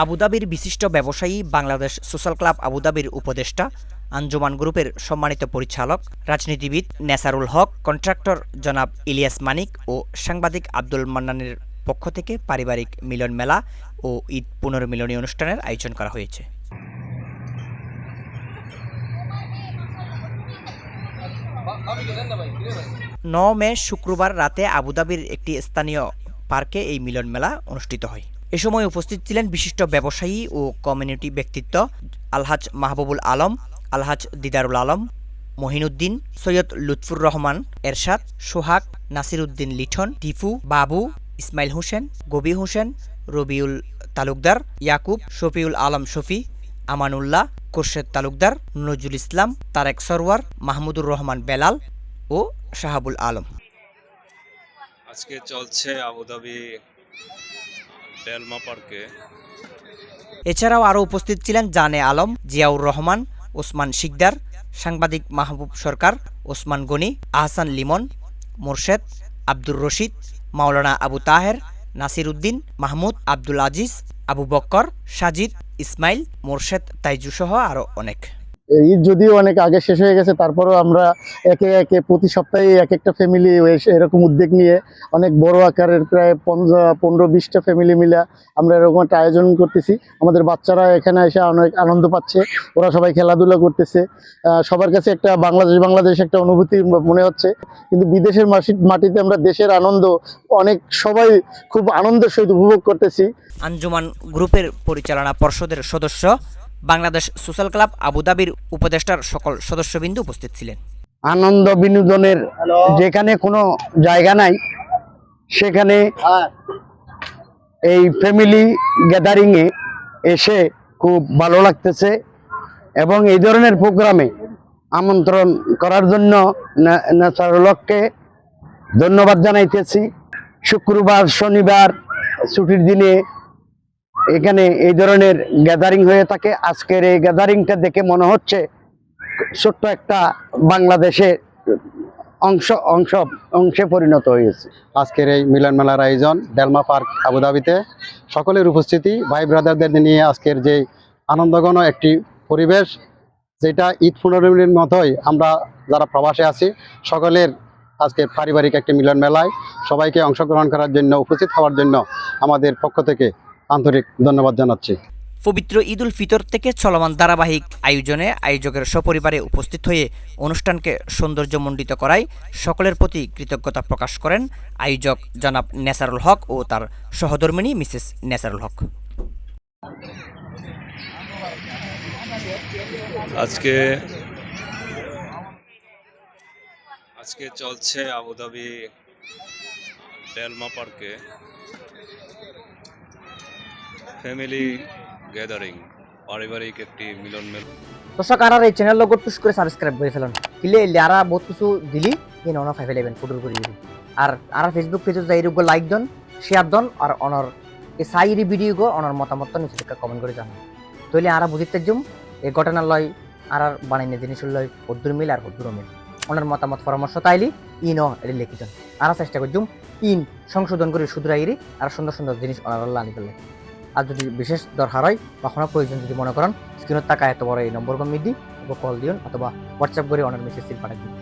আবুধাবির বিশিষ্ট ব্যবসায়ী Bangladesh social club আবুধাবির উপদেষ্টা আঞ্জুমান গ্রুপের সম্মানিত পরিচালক, রাজনীতিবিদ নেসারুল হক, কন্ট্রাক্টর জনাব ইলিয়াস মানিক ও সাংবাদিক আব্দুল মান্নানের পক্ষ থেকে পারিবারিক মিলন মেলা ও ঈদ পুনর্মিলনী অনুষ্ঠানের আয়োজন করা হয়েছে। ন মে শুক্রবার রাতে আবুধাবির একটি স্থানীয় পার্কে এই মিলন মেলা অনুষ্ঠিত হয়। এ সময় উপস্থিত ছিলেন বিশিষ্ট ব্যবসায়ী ও কমিউনিটি ব্যক্তিত্ব আলহাজ মাহবুবুল আলম, আলহাজ দিদারুল আলম, মহিনুদ্দিন, সৈয়দ লুৎফুর রহমান, এরশাদ, সোহাগ নাসিরউদ্দিন লিঠন, টিফু, বাবু, ইসমাইল হোসেন, গবি হোসেন, রবিউল তালুকদার, ইয়াকুব, শফিউল আলম শফি, আমানুল্লাহ কোরশেদ তালুকদার, নজরুল ইসলাম, তারেক সরওয়ার, মাহমুদুর রহমান বেলাল ও শাহাবুল আলম। আজকে চলছে আবুধাবি এছাড়াও আরও উপস্থিত ছিলেন জানে আলম, জিয়াউর রহমান, ওসমান শিকদার, সাংবাদিক মাহবুব সরকার, ওসমান গনি, আহসান লিমন, মোরশেদ, আব্দুর রশিদ, মাওলানা আবু তাহের, নাসির উদ্দিন, মাহমুদ, আব্দুল আজিজ, আবু বক্কর, সাজিদ, ইসমাইল, মোরশেদ, তাইজুসহ আরও অনেক। ঈদ যদিও অনেক আগে শেষ হয়ে গেছে, তারপরেও আমরা একে একে প্রতি সপ্তাহে এক একটা ফ্যামিলি এরকম উদ্যোগ নিয়ে অনেক বড় আকারের প্রায় পনেরো, বিশটা ফ্যামিলি মিলে আমরা এরকম একটা আয়োজন করতেছি। আমাদের বাচ্চারা এখানে এসে অনেক আনন্দ পাচ্ছে, ওরা সবাই খেলাধুলা করতেছে। সবার কাছে একটা বাংলাদেশ বাংলাদেশ একটা অনুভূতি মনে হচ্ছে। কিন্তু বিদেশের মাটিতে আমরা দেশের আনন্দ অনেক, সবাই খুব আনন্দের সহিত উপভোগ করতেছি। আঞ্জুমান গ্রুপের পরিচালনা পর্ষদের সদস্য বাংলাদেশ সোশ্যাল ক্লাব আবুধাবির উপদেষ্টার সকল সদস্যবৃন্দ উপস্থিত ছিলেন। আনন্দ বিনোদনের যেখানে কোনো জায়গা নাই সেখানে এই ফ্যামিলি গ্যাদারিংয়ে এসে খুব ভালো লাগতেছে এবং এই ধরনের প্রোগ্রামে আমন্ত্রণ করার জন্য না- নাসারুলককে ধন্যবাদ জানাইতেছি। শুক্রবার শনিবার ছুটির দিনে এখানে এই ধরনের গ্যাদারিং হয়ে থাকে। আজকের এই গ্যাদারিংটা দেখে মনে হচ্ছে ছোট্ট একটা বাংলাদেশের অংশ অংশ, অংশে পরিণত হয়েছে। আজকের এই মিলন মেলার আয়োজন ডেলমা পার্ক আবুধাবিতে। সকলের উপস্থিতি, ভাই ব্রাদারদের নিয়ে আজকের যে আনন্দঘন একটি পরিবেশ, যেটা ঈদ পুনর্মিলনীর মতোই আমরা যারা প্রবাসে আছি, সকলের আজকে পারিবারিক একটি মিলন মেলায় সবাইকে অংশগ্রহণ করার জন্য, উপস্থিত হওয়ার জন্য আমাদের পক্ষ থেকে আন্তরিক ধন্যবাদ জানাচ্ছি। পবিত্র ঈদুল ফিতর থেকে চলমান ধারাবাহিক আয়োজনে আয়োজকের সপরিবারে উপস্থিত হয়ে অনুষ্ঠানকে সৌন্দর্যমণ্ডিত করায় সকলের প্রতি কৃতজ্ঞতা প্রকাশ করেন আয়োজক জনাব নেসারুল হক ও তার সহধর্মিণী মিসেস নেসারুল হক। আজকে আজকে চলছে আবুধাবি ডেলমা পার্কে। ফ্যামিলি গ্যাদারিং পারিবারিক একটি মিলন মেলা। দর্শক, আর এই চ্যানেল লগত পুশ করে সাবস্ক্রাইব করে ফেলুন। কিলে বহুত কিছু দিলি করে আর আর ফেসবুক পেজে যাই লাইক দন শেয়ার দন, আর অনর এই সাইরি ভিডিও গো অনর মতামত নিচে কমেন্ট করে জুম, এই ঘটনা লয় আর আর বানাইনে জিনিস লয় মিল আর হদ্দুর মিল অনর মতামত পরামর্শ তাইলি, ইন এটা লিখি দন। আর চেষ্টা করজুম ইন সংশোধন করে শুধরাইরি, আর সুন্দর সুন্দর জিনিস অনার আনি ফেলে আর যদি বিশেষ দরকার হয় কখনো প্রয়োজন যদি মনে করেন স্ক্রিনত টাকা এত বড় এই নম্বর কমিয়ে দিই কল দিন অথবা হোয়াটসঅ্যাপ করে অনেক মেসেজ পাঠাই দিন